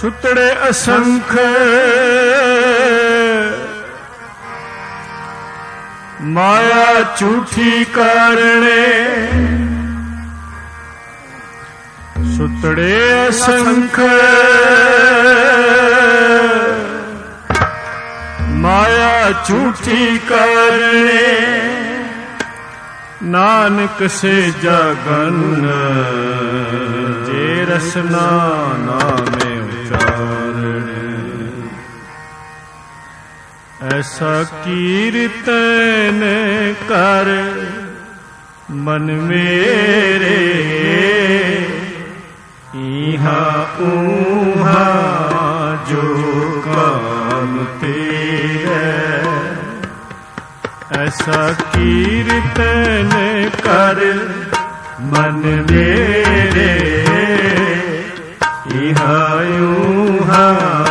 ਸੁਤੜੇ ਅਸੰਖ। ਮਾਇਆ ਝੂਠੀ ਕਾਰਣੇ ਸੁਤੜੇ ਅਸੰਖ। ਮਾਇਆ ਝੂਠੀ ਕਰਨੇ। ਨਾਨਕ ਸੇ ਜਗਨ। ਜੇ ਰਸਨਾ ਨਾਮੇ। ਐਸਾ ਕੀਰਤਨ ਕਰ ਮਨ ਮੇਰੇ ਇਹਾ ਊਹਾ ਜੋ ਕਾਮ ਤੇਰੇ ਐਸਾ ਕੀਰਤਨ ਕਰ ਮਨ ਮੇਰੇ ਇਹਾ ਊਹਾ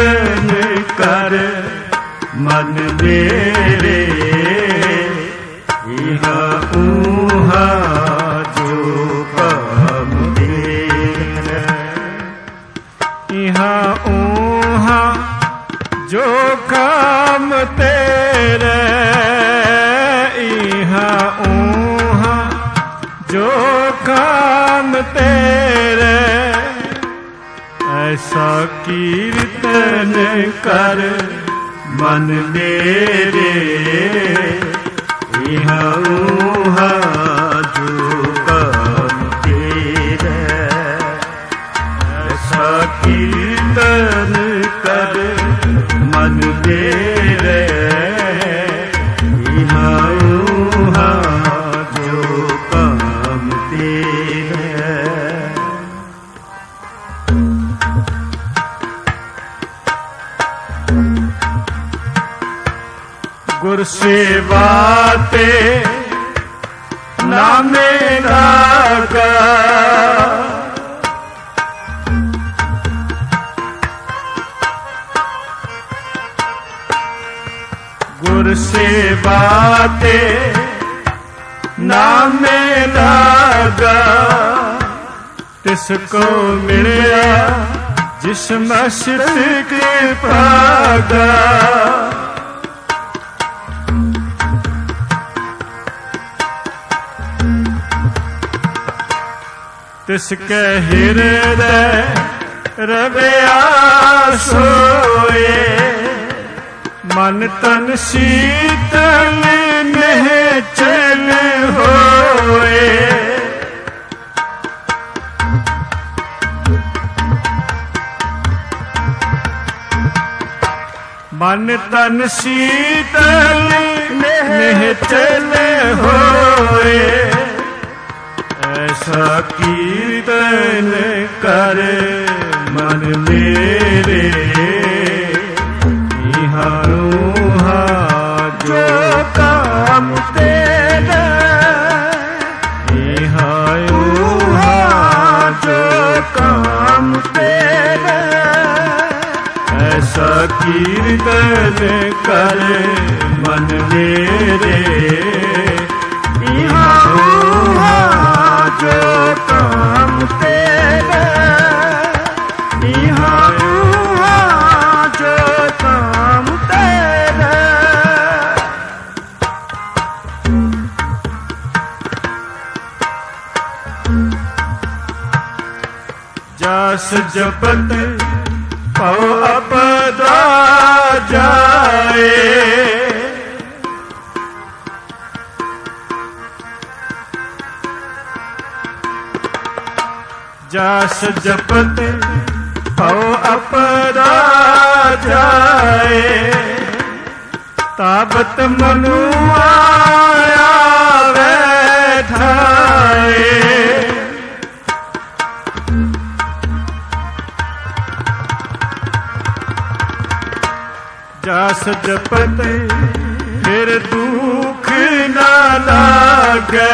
ਕੀਰਤਨ ਕਰ ਮਨ ਮੇਰੇ। ਇਹਾ ਊਹਾ ਜੋ ਕਾਮ ਤੇਰੇ ਇਹਾ ਊਹਾ ਜੋ ਕਾਮ ਤੇਰੇ। ਇਹਾ ਊਹਾ ਜੋ ਕੰਮ ਤੇਰੇ। ਐਸਾ ਕੀਰਤਨ ਕਰ ਮਨ ਮੇਰੇ ਇਹਾ ਊਹਾ ਤਿਸ ਕੋ ਮਿਲਿਆ, ਜਿਸ ਮਸਤ ਕੇ ਪਾਗਾ। ਤਿਸ ਕੈ ਹਿਰਦੈ ਰਵਿਆ ਸੋਏ ਮਨ ਤਨ ਸੀਤਲ ਨਹਿ ਚਲ ਹੋਏ। ਮਨ ਤਨ ਸੀਤਲ ਨਹਿ ਚਲ ਹੋਏ। ਐਸਾ ਕੀਰਤਨ ਕਰ ਮਨ ਮੇਰੇ। ਐਸਾ ਕੀਰਤਨ ਕਰ ਮਨ ਮੇਰੇ। ਇਹਾ ਰੂਹਾ ਜੋ ਕਾਮ ਤੇਰਾ। ਇਹਾ ਰੂਹਾ ਜੋ ਕਾਮ ਤੇਰਾ। ਜਸ ਜਪਤ ਭਉ ਅਪਦਾ ਜਾਏ। ਜਸ ਜਪਤ ਭਉ ਅਪਦਾ ਜਾਏ। ਤਾਬਤ ਮਨੁ ਆਇਆ ਬੈਠਾਏ। ਜਸ ਜਪਤੇ ਫਿਰ ਦੁਖ ਨਾ ਲਾਗੇ।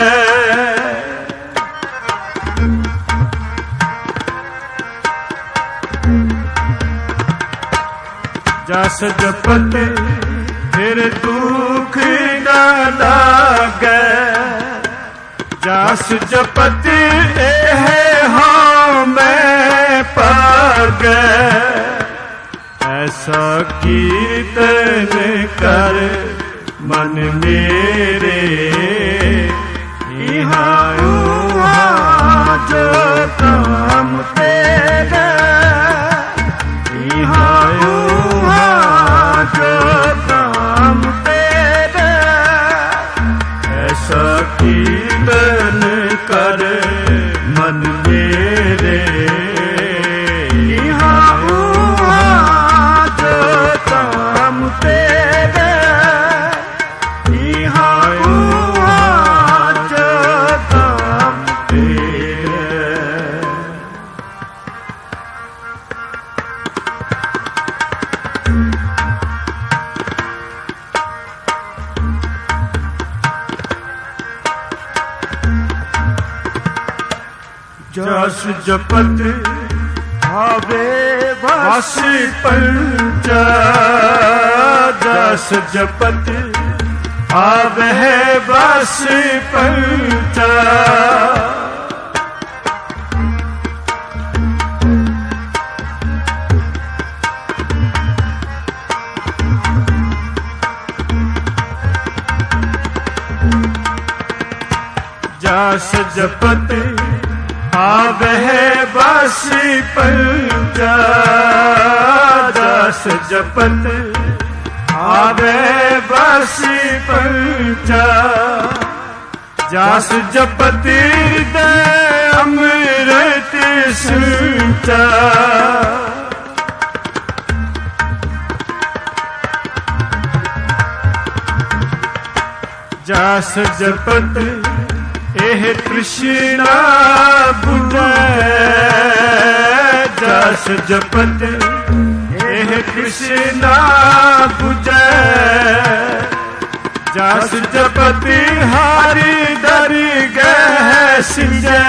ਜਸ ਜਪਤੇ ਫਿਰ ਦੁਖ ਨਾ ਲਾਗੇ। ਜਸ ਜਪਤੇ ਇਹ ਹਾਂ ਮੈਂ ਪਾਗੇ। ਐਸਾ ਕੀਰਤਨ ਕਰ ਮਨ ਮੇਰੇ ਇਹਾਂ ਉਹਾਂ ਜੋ ਕੰਮ ਤੇਰਾ ਇਹਾਂ ਉਹਾਂ ਜੋ ਕੰਮ ਤੇਰਾ ਐਸਾ ਕੀਰਤਨ ਕਰ ਮਨ ਮੇਰੇ ਜਪਤ ਆਵੇ ਵਸ ਪੰਚ ਜਸ ਜਪਤ ਆਵੇ ਵਸ ਪੰਚ ਜਸ ਜਪਤ ਆਵਹਿ ਬਾਸੀ ਪੰਚਾ ਜਸ ਜਪਤ। ਆਵਹਿ ਬਸੀ ਪੰਚਾ ਜਸ ਜਪਤੀ ਦੇ ਅੰਮ੍ਰਿਤ ਸੁਚਾ ਜਸ ਜਪਤ ਇਹ ਤ੍ਰਿਸ਼ਨਾ ਬੁਝੈ ਜਸ ਜਪਤ। ਇਹ ਤ੍ਰਿਸ਼ਨਾ ਬੁਝੈ ਜਸ ਜਪਤ। ਹਾਰੀ ਦਰਿ ਗਹਿ ਸਿਜੈ।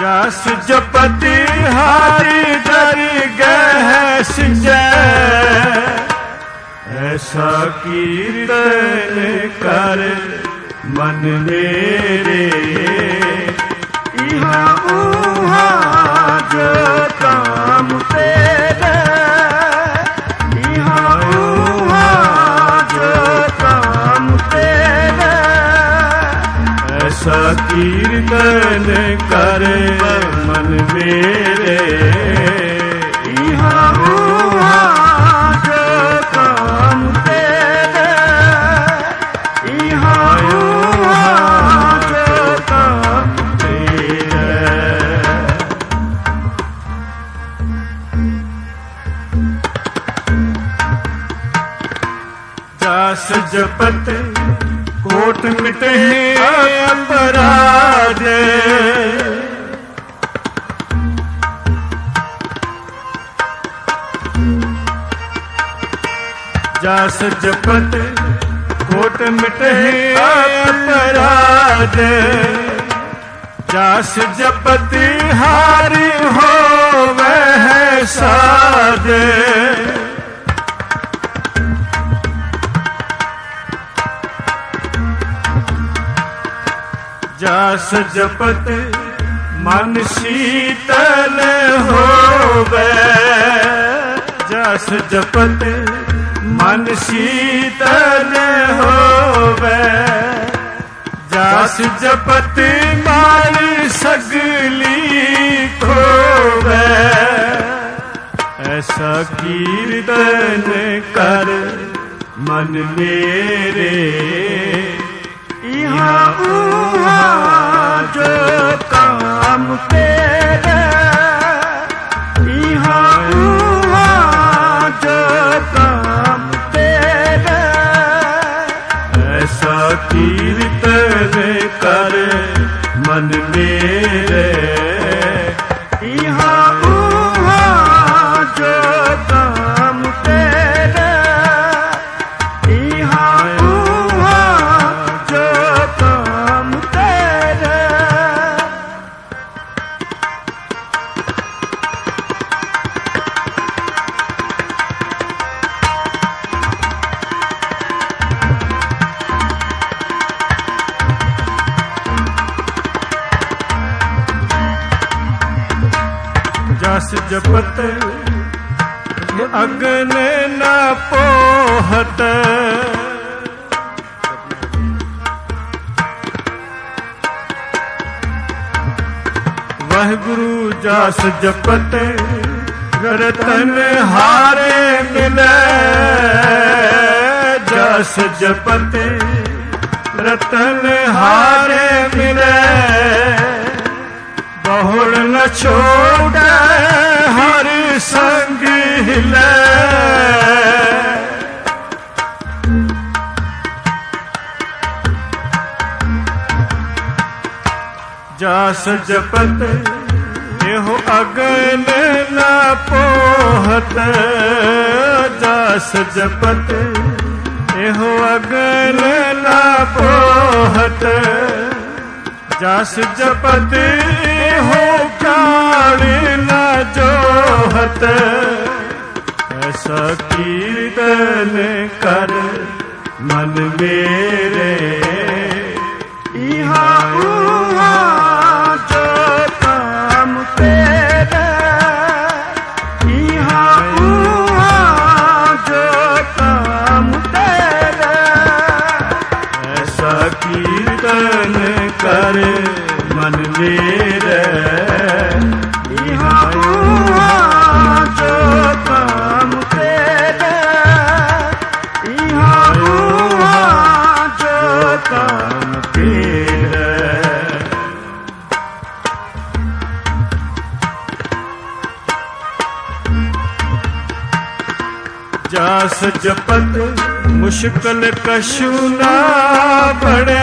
ਜਸ ਜਪਤੀ ਹਾਰੀ ਦਰਿ ਗਹਿ ਐਸਾ ਕੀਰਤਨ ਕਰ ਮਨ ਮੇਰੇ। ਇਹਾਂ ਐਸਾ ਕੀਰਤਨ ਕਰ ਮਨ ਮੇਰੇ। ਇਹਾਂ ਉਹਾਂ ਜੋ ਕਾਮ ਤੇਰਾ। ਇਹਾਂ ਉਹਾਂ ਜੋ ਕਾਮ ਤੇਰਾ ਜਸ ਜਪਤ ਕੋਟ ਮਿਟੇ। ਜਸ ਜਪਤ ਕੋਟ ਮਿਟੇ ਅਪਰਾਧ ਜਸ ਜਪਤ ਹਾਰੀ ਹੋਵੇ ਸਾਧ ਜਸ ਜਪਤ ਮਨ ਸ਼ੀਤਲ ਹੋਵੇ ਜਸ ਜਪਤ ਮਨ ਸ਼ੀਤਲ ਹੋਵੇ ਜਸ ਜਪਤ ਮਨ ਸਗਲੀ ਖੋਵੇ। ਐਸਾ ਕੀਰਤਨ ਕਰ ਮਨ ਮੇਰੇ ਜਪਤ, ਅਗਨ ਨਾ ਪੋਹਤ। ਵਾਹਿਗੁਰੂ ਜਸ ਜਪਤ, ਰਤਨ ਹਾਰੇ ਮਿਲੈ। ਜਸ ਜਪਤ, ਰਤਨ ਹਾਰੇ ਮਿਲੈ। ਬਹੁੜ ਨ ਛੋੜੈ, ਹਰ ਸੰਗ ਹਿਲੈ। ਜਸ ਜਪਤ, ਇਹੋ ਅਗਨ ਨਾ ਪੋਹਤ। ਜਸ ਜਪਤ, ਇਹੋ ਅਗਨ ਨਾ ਪੋਹਤ। ਜਸ ਜਪਤ ਹੋ ਕਾਲ ਨਾ ਜੋਹਤ ਐਸਾ ਕੀਰਤਨ ਕਰ ਮਨ ਮੇਰੇ। ਇਹਾ ਉਹਾ ਜੋ ਕੰਮ ਤੇਰਾ। ਇਹਾ ਉਹਾ ਜੋ ਕੰਮ ਤੇਰਾ। ਐਸਾ ਕੀਰਤਨ ਕਰ ਮਨ ਮੇਰੇ। ਜਸ ਜਪਤ ਮੁਸ਼ਕਲ ਕਸ਼ੂ ਨਾ ਬੜੇ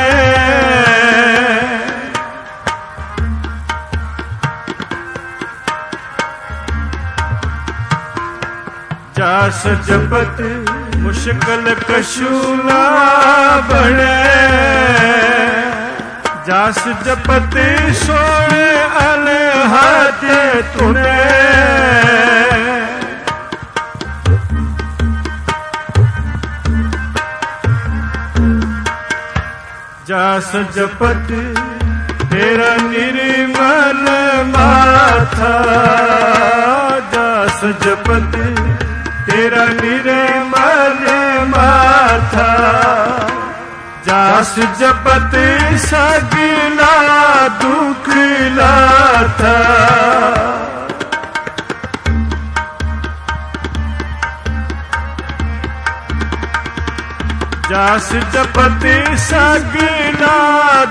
ਜਸ ਜਪਤ ਮੁਸ਼ਕਲ ਕਸ਼ੂ ਨਾ ਬੜੇ ਜਸ ਜਪਤ ਸੋਣ ਅਨਹਦ ਤੁਨੇ ਜਸ ਜਪਤ ਤੇਰਾ ਨਿਰਮਲ ਮਾਥਾ ਜਸ ਜਪਤ ਤੇਰਾ ਨਿਰਮਲ ਮਾਥਾ ਜਸ ਜਪਤ ਸਗਲਾ ਦੁਖ ਲਾਥਾ ਜਸ ਜਪਤ ਸਗਲਾ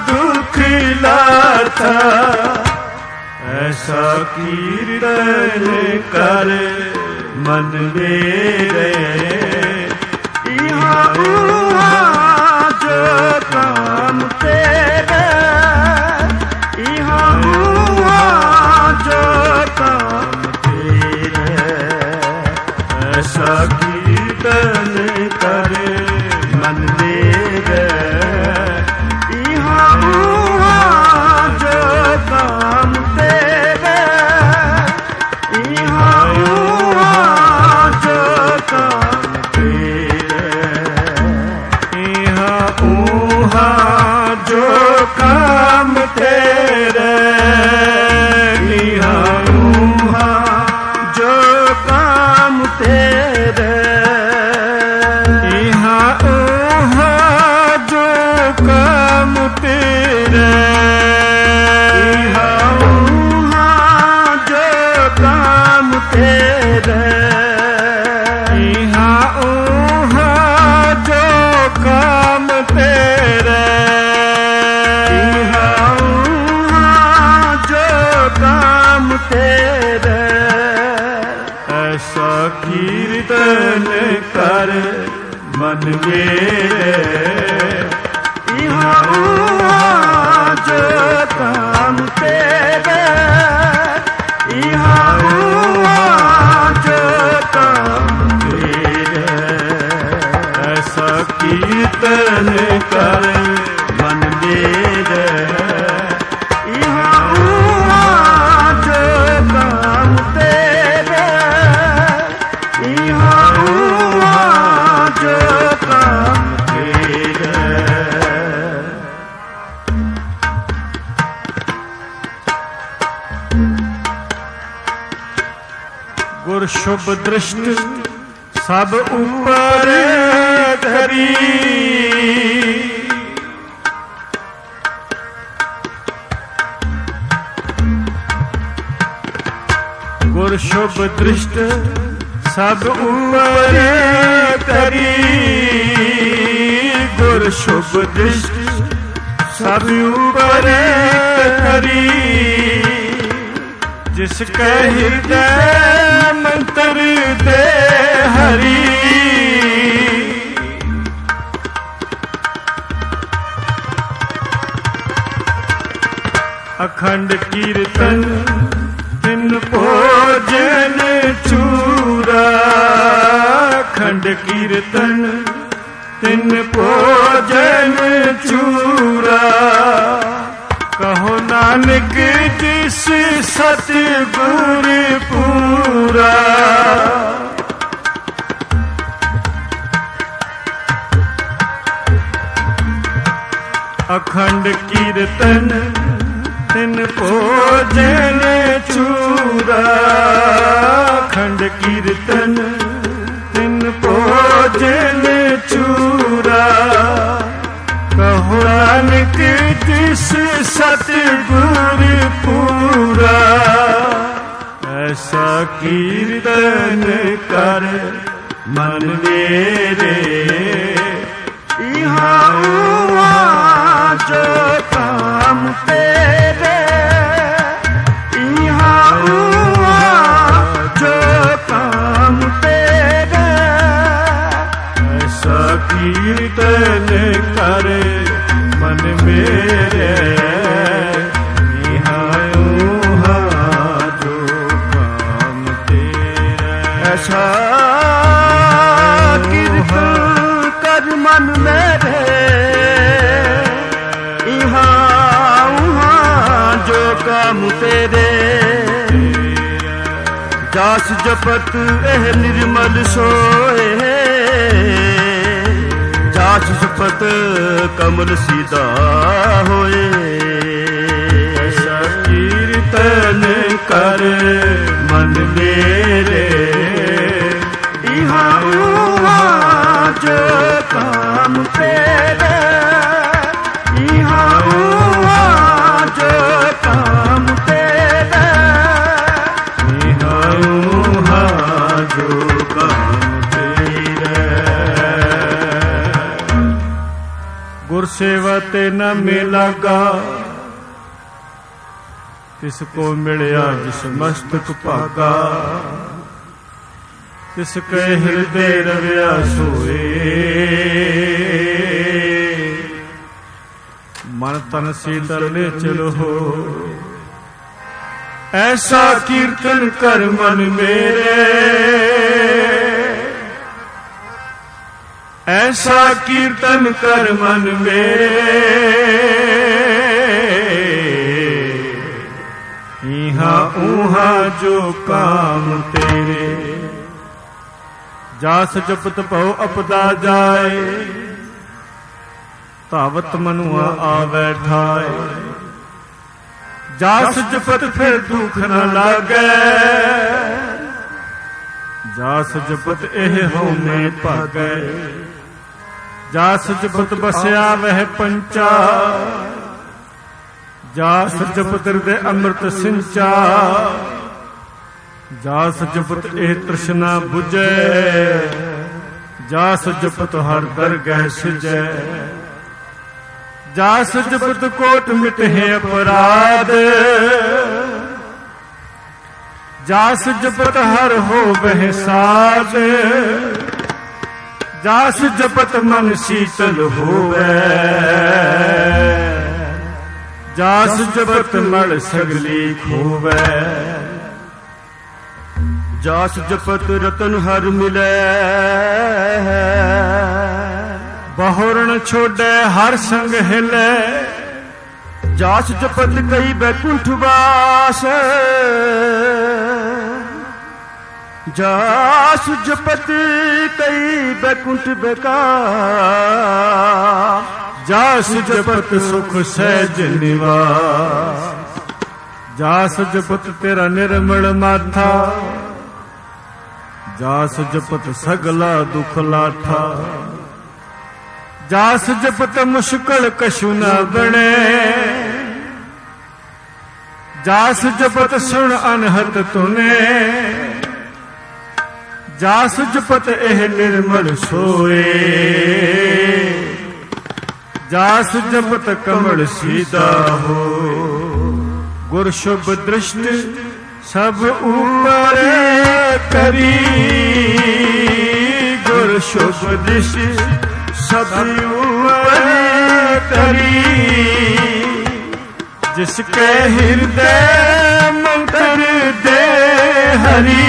ਦੁਖ ਲਾਥਾ ਐਸਾ ਕੀਰਤਨ ਕਰ ਮਨ ਮੇਰੇ। ਇਹਾ ਉਹਾ ਜੋ ਕੰਮ ਮਨ ਸਭ ਉਪਰ ਧਰੀ। ਗੁਰ ਸ਼ੁਭ ਦ੍ਰਿਸ਼ਟ ਸਭ ਉਪਰ ਕਰੀ ਗੁਰ ਸ਼ੁਭ ਦ੍ਰਿਸ਼ਟ ਸਭ ਉਪਰ ਕਰੀ ਜਿਸ ਕੈ ਹਿਰਦੈ ਮੰਤਰ ਦੇ ਹਰੀ। ਅਖੰਡ ਕੀਰਤਨ ਤਿੰਨ ਭੋਜਨ ਚੂਰਾ। ਅਖੰਡ ਕੀਰਤਨ ਤਿੰਨ ਭੋਜਨ ਚੂਰਾ। ਨਾਨਕ ਜਿਸ ਸਤ ਗੁਰ ਪੂਰਾ। ਅਖੰਡ ਕੀਰਤਨ ਤਿਨ ਭੋਜਨ ਚੂਰਾ ਅਖੰਡ ਕੀਰਤਨ ਤਿਨ ਭੋਜਨ ਚੂਰਾ ਨਾਨਕ ਜਿਸ ਸਤਿਗੁਰ ਪੂਰਾ ਐਸਾ ਕੀਰਤਨ ਕਰ ਮਨ ਮੇਰੇ। ਇਹਾਂ ਜੋ ਕਾਮ ਤੇਰੇ ਜਾਸ ਜਪਤ ਇਹ ਨਿਰਮਲ ਸੋਏ ਜਾਸ ਜਪਤ ਕਮਲ ਸੀਦਾ ਹੋਏ। ਐਸਾ ਕੀਰਤਨ ਗੁਰ ਸੇਵਾ ਤੇ ਤਿਸ ਕੋ ਮਿਲਿਆ ਜਿਸ ਮਸਤਕ ਭਾਗਾ। ਤਿਸ ਕੈ ਹਿਰਦੇ ਰਵਿਆ ਸੋਏ। ਮਨ ਤਨ ਸੀਤਲ ਨੇ ਚਲੋ ਐਸਾ ਕੀਰਤਨ ਕਰ ਮਨ ਮੇਰੇ। ਐਸਾ ਕੀਰਤਨ ਕਰ ਮਨ ਮੇਰੇ। ਇਹਾਂ ਉਹਾਂ ਜੋ ਕਾਮ ਤੇਰੇ। ਜਾਸ ਜਪਤ ਭਉ ਅਪਦਾ ਜਾਏ। ਧਾਵਤ ਮਨੁਆ ਆਵੈ ਠਾਏ। ਜਾਸ ਜਪਤ ਫਿਰ ਦੁਖ ਨ ਲਾਗੈ। ਜਾਸ ਜਪਤ ਇਹ ਹਉਮੈ ਭਾਗੈ। ਜਾ ਜਪਤ ਬਸਿਆ ਵਹਿ ਪੰਚਾ। ਜਾ ਜਪਤ ਹਿਰਦੇ ਅੰਮ੍ਰਿਤ ਸਿੰਚਾ। ਜਾਸ ਜਪਤ ਇਹ ਤ੍ਰਿਸ਼ਨਾ 부ਜੈ ਜਾਸ ਜਪਤ ਹਰ ਦਰਗਹਿ ਸਿਜੈ। ਜਾਸ ਜਪਤ ਕੋਟ ਮਿਟਹਿ ਅਪਰਾਧ। ਜਾਸ ਜਪਤ ਹਰ ਹੋਵਹਿ ਸਾਧ। ਜਾਸ ਜਪਤ ਮਨ ਸੀਤਲ ਹੋਵੇ। ਜਾਸ ਜਪਤ ਮਲ ਸਗਲੀ ਖੋਵੇ ਜਾਸ ਜਪਤ ਰਤਨ ਹਰ ਮਿਲੈ। ਬਹੁਰਣ ਛੋੜੈ ਹਰ ਸੰਗ ਹਿਲੈ। ਜਾਸ ਜਪਤ ਕਈ ਬੈਕੁੰਠ ਵਾਸ। ਜਾ ਸੁਜਪਤ ਕਈ ਬੈਕੁੰਠ ਬੇਕਾਰ। ਜਾ ਸੁਜਪਤ ਸੁਖ ਸਹਿਜ ਨਿਵਾਸ। ਜਾ ਸੁਜਪਤ ਤੇਰਾ ਨਿਰਮਲ ਮਾਥਾ। ਜਾ ਸੁਜਪਤ ਸਗਲਾ ਦੁਖ ਲਾਠਾ ਜਾ ਸੁਜਪਤ ਮੁਸ਼ਕਲ ਕਛੂ ਨਾ ਬਣੇ। ਜਾ ਸੁਜਪਤ ਸੁਣ ਅਨਹਤ ਤੁਨੇ। ਜਾ ਸੁਜਪਤ ਇਹ ਨਿਰਮਲ ਸੋਏ। ਜਾ ਸੁਜਪਤ ਕਮਲ ਸੀਦਾ ਹੋ ਗੁਰ ਸ਼ੁਭ ਦ੍ਰਿਸ਼ਟ ਸਭ ਉਪਰ ਕਰੀ। ਗੁਰ ਸ਼ੁਭ ਦ੍ਰਿਸ਼ਟ ਸਭ ਉਪਰ ਕਰੀ। ਜਿਸ ਕੇ ਹਿਰਦੇ ਮੰਤਰ ਦੇ ਹਰੀ।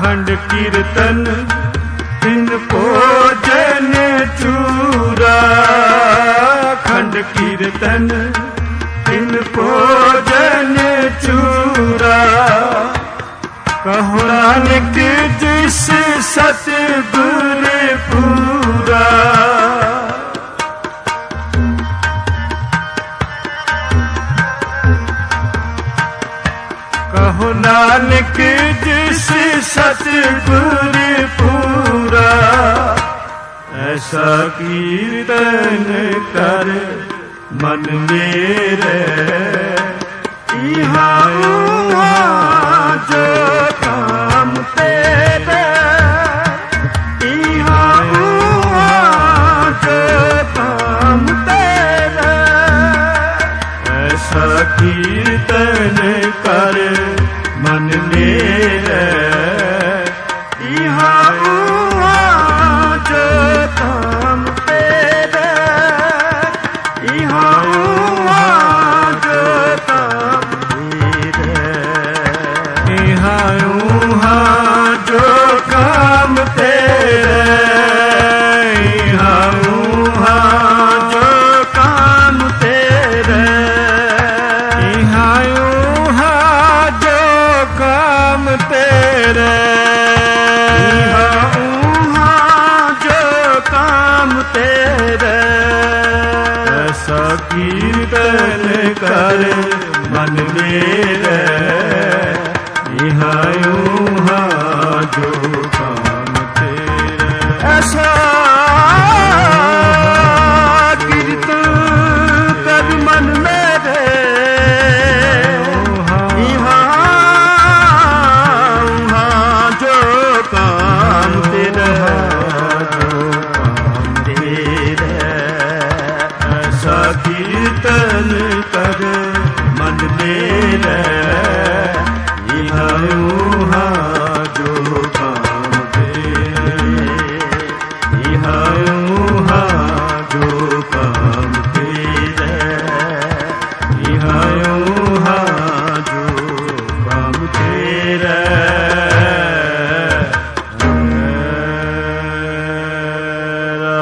ਅਖੰਡ ਕੀਰਤਨ ਤਿਨ ਭੋਜਨ ਚੂਰਾ। ਅਖੰਡ ਕੀਰਤਨ ਤਿਨ ਭੋਜਨ ਚੂਰਾ। ਕਹੋ ਨਾਨਕ ਜਿਸ ਸਤਿਗੁਰ ਸਕੀਰਤਨ ਕਰ ਮਨ ਮੇਰੇ ਇਹਾਉ